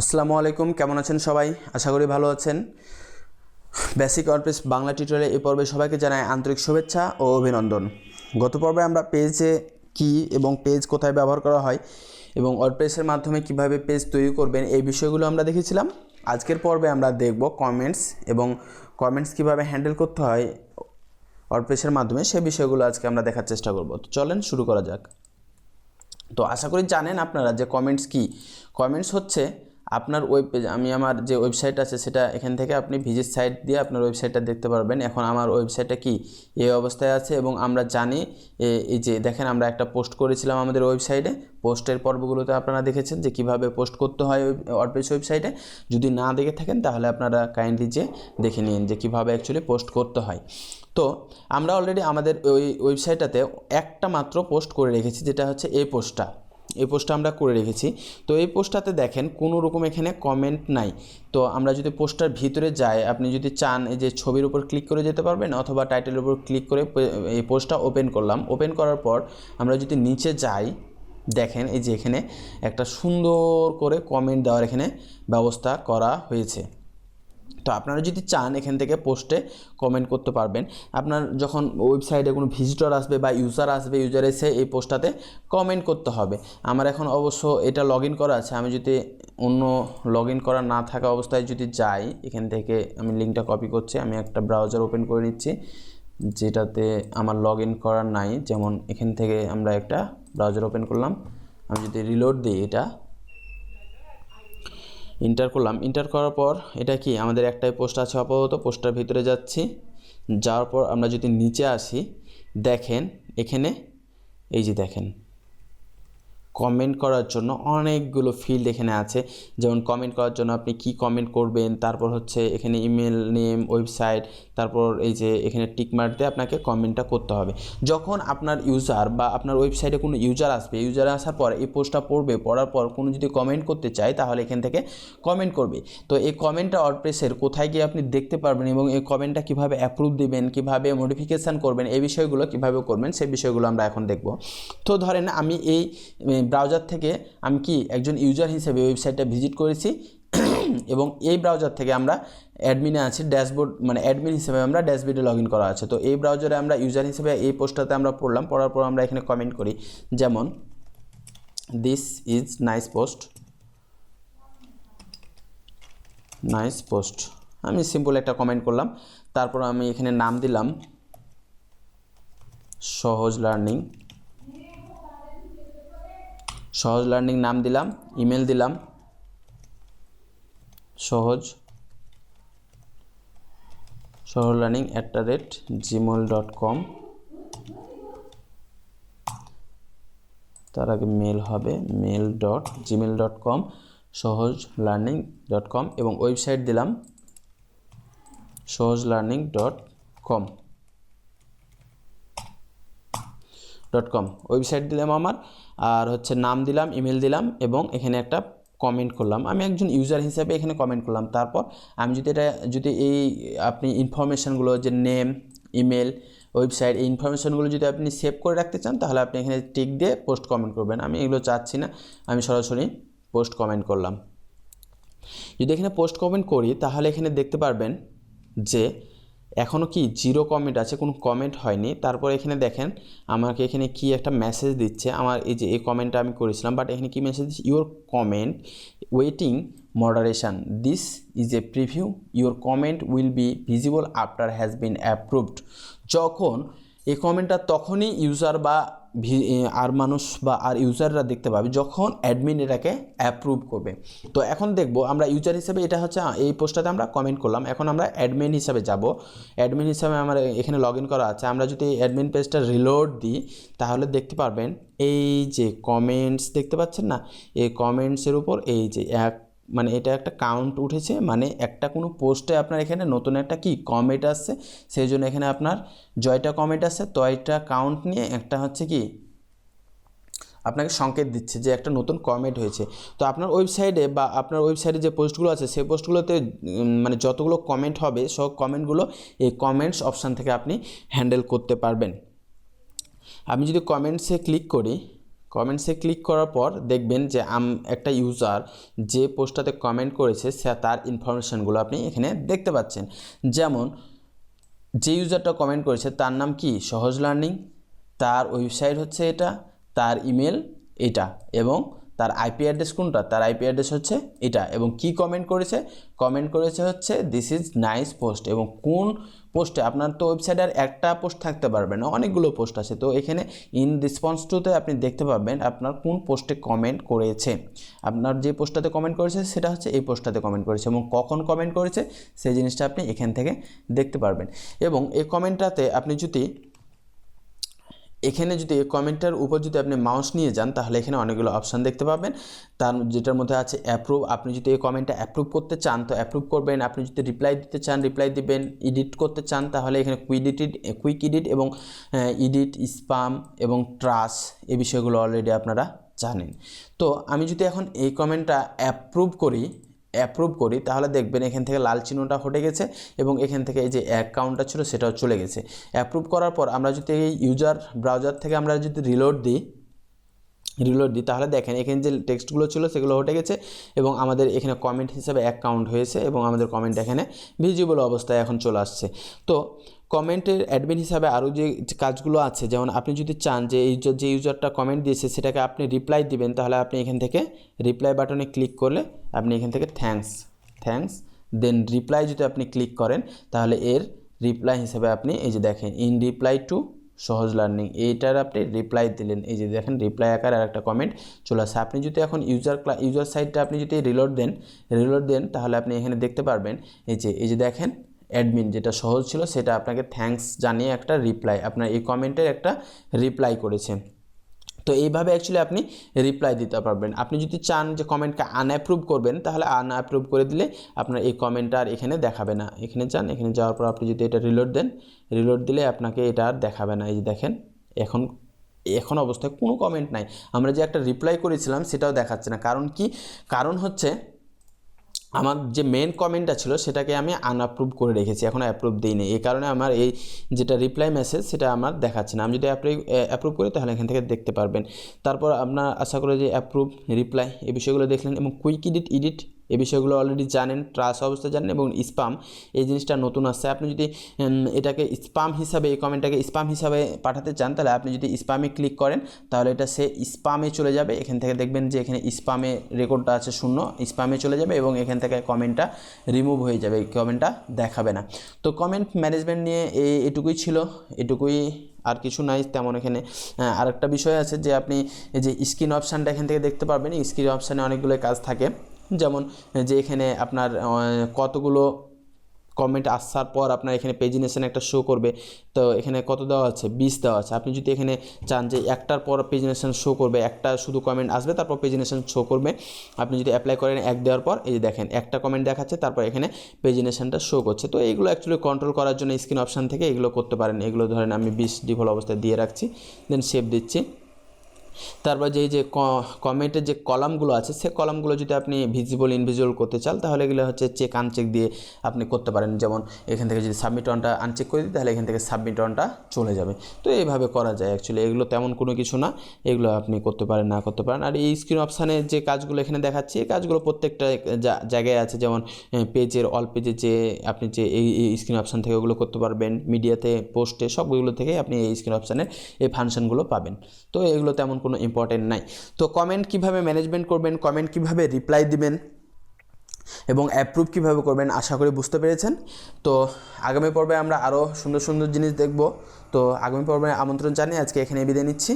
আসসালামু আলাইকুম, কেমন আছেন সবাই? আশা করি ভালো আছেন। বেসিক ওয়ার্ডপ্রেস বাংলা টিউটোরিয়ালে এই পর্বে সবাইকে জানাই আন্তরিক শুভেচ্ছা ও অভিনন্দন। গত পর্বে আমরা পেজে কি এবং পেজ কোথায় ব্যবহার করা হয় এবং ওয়ার্ডপ্রেসের মাধ্যমে কীভাবে পেজ তৈরি করবেন এই বিষয়গুলো আমরা দেখেছিলাম। আজকের পর্বে আমরা দেখব কমেন্টস এবং কমেন্টস কীভাবে হ্যান্ডেল করতে হয় ওয়ার্ডপ্রেসের মাধ্যমে, সেই বিষয়গুলো আজকে আমরা দেখার চেষ্টা করব। তো চলেন শুরু করা যাক। তো আশা করি জানেন আপনারা যে কমেন্টস কি। কমেন্টস হচ্ছে আপনার ওয়েব পেজ আমি আমার যে ওয়েবসাইট আছে সেটা এখান থেকে আপনি ভিজিট সাইট দিয়ে আপনার ওয়েবসাইটটা দেখতে পারবেন। এখন আমার ওয়েবসাইটটা কি? এই অবস্থায় আছে এবং আমরা জানি এই যে দেখেন আমরা একটা পোস্ট করেছিলাম আমাদের ওয়েবসাইটে পোস্টের পর্বগুলোতে আপনারা দেখেছেন যে কীভাবে পোস্ট করতে হয় ওয়ার্ডপ্রেস ওয়েবসাইটে যদি না দেখে থাকেন তাহলে আপনারা কাইন্ডলি যে দেখে নিন যে কীভাবে অ্যাকচুয়ালি পোস্ট করতে হয়। তো আমরা অলরেডি আমাদের ওই ওয়েবসাইটটাতে একটা মাত্র পোস্ট করে রেখেছি, যেটা হচ্ছে এই পোস্টটা এই পোস্টটা আমরা করে রেখেছি। তো এই পোস্টটাতে দেখেন কোনো রকম এখানে কমেন্ট নাই। তো আমরা যদি পোস্টটার ভিতরে যাই, আপনি যদি চান এই যে ছবির উপর ক্লিক করে যেতে পারবেন অথবা টাইটেলের উপর ক্লিক করে এই পোস্টটা ওপেন করলাম। ওপেন করার পর আমরা যদি নিচে যাই, দেখেন এই যে এখানে একটা সুন্দর করে কমেন্ট দেওয়ার এখানে ব্যবস্থা করা হয়েছে। তো আপনারা যদি চান এখান থেকে পোস্টে কমেন্ট করতে পারবেন। আপনার যখন ওয়েবসাইটে কোনো ভিজিটর আসবে বা ইউজার আসবে ইউজার এসে এই পোস্টটাতে কমেন্ট করতে হবে। আমার এখন অবশ্য এটা লগ করা আছে। আমি যদি অন্য লগ করা না থাকা অবস্থায় যদি যাই, এখান থেকে আমি লিঙ্কটা কপি করছি। আমি একটা ব্রাউজার ওপেন করে নিচ্ছি, যেটাতে আমার লগ করা নাই। যেমন এখান থেকে আমরা একটা ব্রাউজার ওপেন করলাম। আমি যদি রিলোড দিই এটা ইন্টার করলাম। ইন্টার করার পর এটা কি? আমাদের একটাই পোস্ট আছে আপাতত। পোস্টার ভিতরে যাচ্ছি। যাওয়ার পর আমরা যদি নিচে আসি, দেখেন এখানে, এই যে দেখেন কমেন্ট করার জন্য অনেকগুলো ফিল্ড এখানে আছে। যেমন কমেন্ট করার জন্য আপনি কি কমেন্ট করবেন, তারপর হচ্ছে এখানে ইমেল নেম ওয়েবসাইট তারপর এই যে এখানে টিক দিয়ে আপনাকে কমেন্টটা করতে হবে। যখন আপনার ইউজার বা আপনার ওয়েবসাইটে কোনো ইউজার আসবে ইউজার আসার পর, এই পোস্টটা পড়বে, পড়ার পর কোনো যদি কমেন্ট করতে চায়, তাহলে এখান থেকে কমেন্ট করবে। তো এই কমেন্টটা ওয়ার্ডপ্রেসের কোথায় গিয়ে আপনি দেখতে পারবেন এবং এই কমেন্টটা কীভাবে অ্যাপ্রুভ দিবেন, কীভাবে মডিফিকেশান করবেন, এই বিষয়গুলো কীভাবে করবেন, সেই বিষয়গুলো আমরা এখন দেখব। তো ধরেন আমি এই ব্রাউজার থেকে আমি কি একজন ইউজার হিসেবে ওয়েবসাইটটা ভিজিট করেছি। এবং এই ব্রাউজার থেকে আমরা অ্যাডমিনে আছি ড্যাশবোর্ড মানে অ্যাডমিন হিসেবে আমরা ড্যাশবোর্ডে লগ ইন করা আছে। তো এই ব্রাউজারে আমরা ইউজার হিসেবে এই পোস্টটাতে আমরা পড়লাম, পড়ার পর আমরা এখানে কমেন্ট করি, যেমন this is nice post nice post আমি সিম্পল একটা কমেন্ট করলাম, তারপর আমি এখানে নাম দিলাম, সহজ লার্নিং সহজ লার্নিং নাম দিলাম ইমেল দিলাম। Sahaj Sahaj learning at the rate gmail dot com তার আগে মেল হবে mail dot gmail dot com Sahaj learning dot com এবং ওয়েবসাইট দিলাম, Sahaj learning dot com dot com website দিলাম আমার, আর হচ্ছে নাম দিলাম ইমেল দিলাম এবং এখানে একটা কমেন্ট করলাম। আমি একজন ইউজার হিসেবে এখানে কমেন্ট করলাম। তারপর আমি যদি এটা, যদি এই আপনি ইনফরমেশানগুলো যে নেম ইমেল ওয়েবসাইট এই ইনফরমেশানগুলো যদি আপনি সেভ করে রাখতে চান, তাহলে আপনি এখানে টিক দিয়ে পোস্ট কমেন্ট করবেন। আমি এগুলো চাচ্ছি না, আমি সরাসরি পোস্ট কমেন্ট করলাম। যদি এখানে পোস্ট কমেন্ট করি, তাহলে এখানে দেখতে পারবেন যে এখনও কি জিরো কমেন্ট আছে, কোনো কমেন্ট হয়নি। তারপর এখানে দেখেন, আমাকে এখানে কি একটা মেসেজ দিচ্ছে। আমার এই যে এই কমেন্টটা আমি করেছিলাম বাট এখানে কি মেসেজ দিচ্ছে? Your comment waiting moderation this is a preview your comment will be visible after has been approved যখন এই কমেন্টটা তখনই ইউজার বা আর মানুষ বা আর ইউজাররা দেখতে পাবে যখন অ্যাডমিন এটাকে অ্যাপ্রুভ করবে। তো এখন দেখব আমরা ইউজার হিসেবে এটা হচ্ছে এই পোস্টটাতে আমরা কমেন্ট করলাম। এখন আমরা অ্যাডমিন হিসাবে যাব। অ্যাডমিন হিসাবে আমার এখানে লগ করা আছে। আমরা যদি অ্যাডমিন পেজটা রিলোড দিই, তাহলে দেখতে পারবেন এই যে কমেন্টস দেখতে পাচ্ছেন না? এই কমেন্টসের উপর এই যে এক মানে এটা একটা কাউন্ট উঠেছে মানে একটা কোনো পোস্টে আপনার এখানে নতুন একটা কি কমেন্ট আসছে, সেই জন্য এখানে আপনার জয়টা কমেন্ট আসছে তয়টা কাউন্ট নিয়ে একটা হচ্ছে কি আপনাকে সংকেত দিচ্ছে যে একটা নতুন কমেন্ট হয়েছে। তো আপনার ওয়েবসাইটে বা আপনার ওয়েবসাইটে যে পোস্টগুলো আছে, সেই পোস্টগুলোতে মানে যতগুলো কমেন্ট হবে, সব কমেন্টগুলো এই কমেন্টস অপশান থেকে আপনি হ্যান্ডেল করতে পারবেন। আমি যদি কমেন্টসে ক্লিক করি কমেন্টসে ক্লিক করার পর দেখবেন যে আম, একটা ইউজার যে পোস্টটাতে কমেন্ট করেছে, সে তার ইনফরমেশানগুলো আপনি এখানে দেখতে পাচ্ছেন। যেমন, যে ইউজারটা কমেন্ট করেছে, তার নাম কি? সহজ লার্নিং। তার ওয়েবসাইট হচ্ছে এটা, তার ইমেল এটা এবং তার আইপি অ্যাড্রেস কোনটা? তার আইপি অ্যাড্রেস হচ্ছে এটা। এবং কি কমেন্ট করেছে? কমেন্ট করেছে হচ্ছে দিস ইজ নাইস পোস্ট এবং কোন পোস্টে আপনার তো ওয়েবসাইটে আর একটা পোস্ট থাকতে পারবে না, অনেকগুলো পোস্ট আছে। তো এখানে ইন রেসপন্স টুতে আপনি দেখতে পাবেন আপনার কোন পোস্টে কমেন্ট করেছে। আপনার যে পোস্টটাতে কমেন্ট করেছে, সেটা হচ্ছে এই পোস্টটাতে কমেন্ট করেছে। এবং কখন কমেন্ট করেছে, সেই জিনিসটা আপনি এখান থেকে দেখতে পারবেন। এবং এই কমেন্টটাতে আপনি যদি এখানে যদি এই কমেন্টটার উপর যদি আপনি মাউস নিয়ে যান, তাহলে এখানে অনেকগুলো অপশান দেখতে পাবেন। তার যেটার মধ্যে আছে অ্যাপ্রুভ আপনি যদি এই কমেন্টটা অ্যাপ্রুভ করতে চান, তো অ্যাপ্রুভ করবেন। আপনি যদি রিপ্লাই দিতে চান রিপ্লাই দিবেন এডিট করতে চান, তাহলে এখানে কুইডিটেড কুইক এডিট এবং এডিট স্পাম এবং ট্রাস এই বিষয়গুলো অলরেডি আপনারা জানেন। তো আমি যদি এখন এই কমেন্টটা অ্যাপ্রুভ করি অ্যাপ্রুভ করি, তাহলে দেখবেন এখান থেকে লাল চিহ্নটা হটে গেছে এবং এখান থেকে এই যে অ্যাকাউন্টটা ছিল সেটাও চলে গেছে। অ্যাপ্রুভ করার পর আমরা যদি এই ইউজার ব্রাউজার থেকে আমরা যদি রিলোড দিই রিলোড দিই, তাহলে দেখেন এখানে যে টেক্সটগুলো ছিল সেগুলো হটে গেছে এবং আমাদের এখানে কমেন্ট হিসাবে অ্যাকাউন্ট হয়েছে এবং আমাদের কমেন্ট এখানে ভিজিবল অবস্থায় এখন চলে আসছে। তো কমেন্টের অ্যাডমিন হিসাবে আরও যে কাজগুলো আছে, যেমন আপনি যদি চান যে এই যে ইউজারটা কমেন্ট দিয়েছে, সেটাকে আপনি রিপ্লাই দিবেন, তাহলে আপনি এখান থেকে রিপ্লাই বাটনে ক্লিক করলে আপনি এখান থেকে থ্যাঙ্কস থ্যাঙ্কস দেন রিপ্লাই যদি আপনি ক্লিক করেন, তাহলে এর রিপ্লাই হিসেবে আপনি এই যে দেখেন in reply to Sahaj learning এইটার আপনি রিপ্লাই দিলেন, এই যে দেখেন রিপ্লাই আকার আর একটা কমেন্ট চলে আসে। আপনি যদি এখন ইউজার ইউজার সাইটটা আপনি যদি রিলোড দেন রিলোড দেন, তাহলে আপনি এখানে দেখতে পারবেন, এই যে এই যে দেখেন অ্যাডমিন যেটা সহজ ছিল, সেটা আপনাকে থ্যাঙ্কস জানিয়ে একটা রিপ্লাই আপনার এই কমেন্টের একটা রিপ্লাই করেছে। তো এইভাবে অ্যাকচুয়ালি আপনি রিপ্লাই দিতে পারবেন। আপনি যদি চান যে কমেন্টকে আনঅ্যাপ্রুভ করবেন, তাহলে আনঅ্যাপ্রুভ করে দিলে আপনার এই কমেন্টটা আর এখানে দেখাবে না। এখানে চান এখানে যাওয়ার পর আপনি যদি এটা রিলোড দেন রিলোড দিলে আপনাকে এটা আর দেখাবে না। এই যে দেখেন, এখন এখন অবস্থায় কোনো কমেন্ট নাই। আমরা যে একটা রিপ্লাই করেছিলাম, সেটাও দেখাচ্ছে না। কারণ কি? কারণ হচ্ছে আমার যে মেন কমেন্টটা ছিল, সেটাকে আমি আনঅ্যাপ্রুভ করে রেখেছি, এখন অ্যাপ্রুভ দিইনি এই কারণে আমার এই যেটা রিপ্লাই মেসেজ সেটা আমার দেখাচ্ছে না। আমি যদি অ্যাপ্রুভ করি, তাহলে এখান থেকে দেখতে পারবেন। তারপর আপনার আশা করি যে অ্যাপ্রুভ রিপ্লাই এই বিষয়গুলো দেখলেন এবং কুইক ইডিট এডিট এই বিষয়গুলো অলরেডি জানেন ট্রাস অবস্থা জানেন এবং স্পাম এই জিনিসটা নতুন আসছে। আপনি যদি এটাকে স্পাম হিসাবে, এই কমেন্টটাকে স্পাম হিসাবে পাঠাতে চান, তাহলে আপনি যদি স্পামে ক্লিক করেন, তাহলে এটা সে স্পামে চলে যাবে। এখান থেকে দেখবেন যে এখানে স্পামে রেকর্ডটা আছে শূন্য স্পামে চলে যাবে এবং এখান থেকে কমেন্টটা রিমুভ হয়ে যাবে এই কমেন্টটা দেখাবে না। তো কমেন্ট ম্যানেজমেন্ট নিয়ে এটুকুই ছিল, এটুকুই আর কিছু নাই, তেমন এখানে। আরেকটা বিষয় আছে যে আপনি যে স্ক্রিন অপশানটা এখান থেকে দেখতে পারবেন স্ক্রিন অপশানে অনেকগুলো কাজ থাকে। যেমন, যে এখানে আপনার কতগুলো কমেন্ট আসার পর আপনার এখানে পেজিনেশন একটা শো করবে। তো এখানে কত দেওয়া আছে বিশ দেওয়া আছে আপনি যদি এখানে চান যে একটার পর পেজিনেশন শো করবে, একটা শুধু কমেন্ট আসবে, তারপর পেজিনেশন শো করবে। আপনি যদি অ্যাপ্লাই করেন এক দেওয়ার পর, এই যে দেখেন, একটা কমেন্ট দেখাচ্ছে, তারপর এখানে পেজিনেশনটা শো করছে। তো এইগুলো অ্যাকচুয়ালি কন্ট্রোল করার জন্য স্ক্রিন অপশান থেকে এগুলো করতে পারেন। এগুলো ধরেন আমি বিশ ডিফল্ট অবস্থায় দিয়ে রাখছি দেন সেভ দিচ্ছি। তারপর যে এই যে কমেন্টের যে কলামগুলো আছে, সে কলামগুলো যদি আপনি ভিজিবল ইনভিজিবল করতে চান, তাহলে এগুলো হচ্ছে চেক আনচেক দিয়ে আপনি করতে পারেন। যেমন এখান থেকে যদি সাবমিট অনটা আনচেক করে দিই, তাহলে এখান থেকে সাবমিট অনটা চলে যাবে। তো এইভাবে করা যায় অ্যাকচুয়ালি এগুলো তেমন কোনো কিছু না, এগুলো আপনি করতে পারেন, না করতে পারেন। আর এই স্ক্রিন অপশানে যে কাজগুলো এখানে দেখাচ্ছি, এই কাজগুলো প্রত্যেকটা জায়গায় আছে। যেমন পেজের অল পেজে যে আপনি যে এই স্ক্রিন অপশান থেকে ওগুলো করতে পারবেন। মিডিয়াতে পোস্টে সবগুলো থেকে আপনি এই স্ক্রিন অপশানের এই ফাংশনগুলো পাবেন। তো এগুলো তেমন কোনো ইম্পর্টেন্ট নাই। তো কমেন্ট কীভাবে ম্যানেজমেন্ট করবেন কমেন্ট কীভাবে রিপ্লাই দিবেন এবং অ্যাপ্রুভ কীভাবে করবেন আশা করি বুঝতে পেরেছেন। তো আগামী পর্বে আমরা আরও সুন্দর সুন্দর জিনিস দেখব। তো আগামী পর্বে আমন্ত্রণ জানিয়ে আজকে এখানে বিদায় নিচ্ছি।